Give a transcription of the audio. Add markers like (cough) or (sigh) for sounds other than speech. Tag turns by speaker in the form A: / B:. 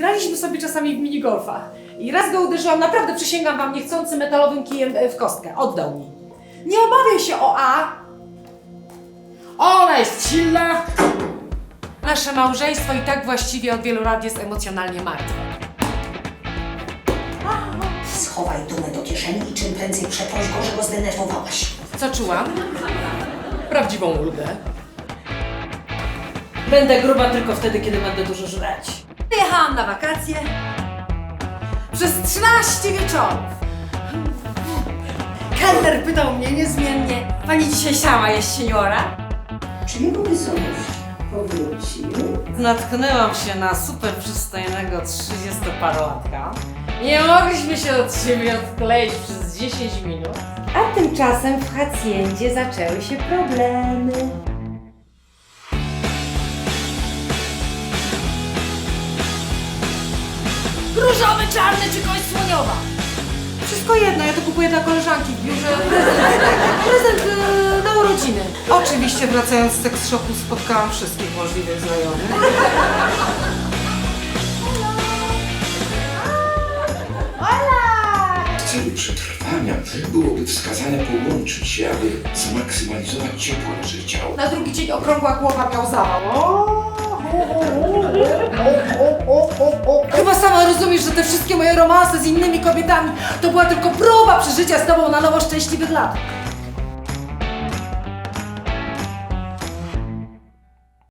A: graliśmy sobie czasami w minigolfa. I raz go uderzyłam, naprawdę przysięgam wam, niechcący metalowym kijem e, w kostkę. Oddał mi. Nie obawiaj się o A. Ona jest silna. Nasze małżeństwo i tak właściwie od wielu lat jest emocjonalnie martwe.
B: Schowaj dumę do kieszeni i czym prędzej przeproś go, że go zdenerwowałaś.
A: Co czułam? Prawdziwą ulgę. Będę gruba tylko wtedy, kiedy będę dużo żreć. Jechałam na wakacje przez 13 wieczorów. Kelner pytał mnie niezmiennie, pani dzisiaj sama jest seniora?
B: Czy jego wysokość powrócił?
A: Natknęłam się na super przystojnego 30-parolatka. Nie mogliśmy się od siebie odkleić przez 10 minut. A tymczasem w hacjendzie zaczęły się problemy. Różowy, czarny czy kość słoniowa? Wszystko jedno, ja to kupuję dla koleżanki w biurze. (laughs) Prezent, prezent e, na urodziny. Oczywiście wracając z seks shopu spotkałam wszystkich możliwych znajomych.
C: W celu przetrwania byłoby wskazane połączyć się, aby zmaksymalizować ciepło naszych ciał.
A: Na drugi dzień okrągła głowa miał zawał. Sama rozumiesz, że te wszystkie moje romanse z innymi kobietami to była tylko próba przeżycia z tobą na nowo szczęśliwych lat.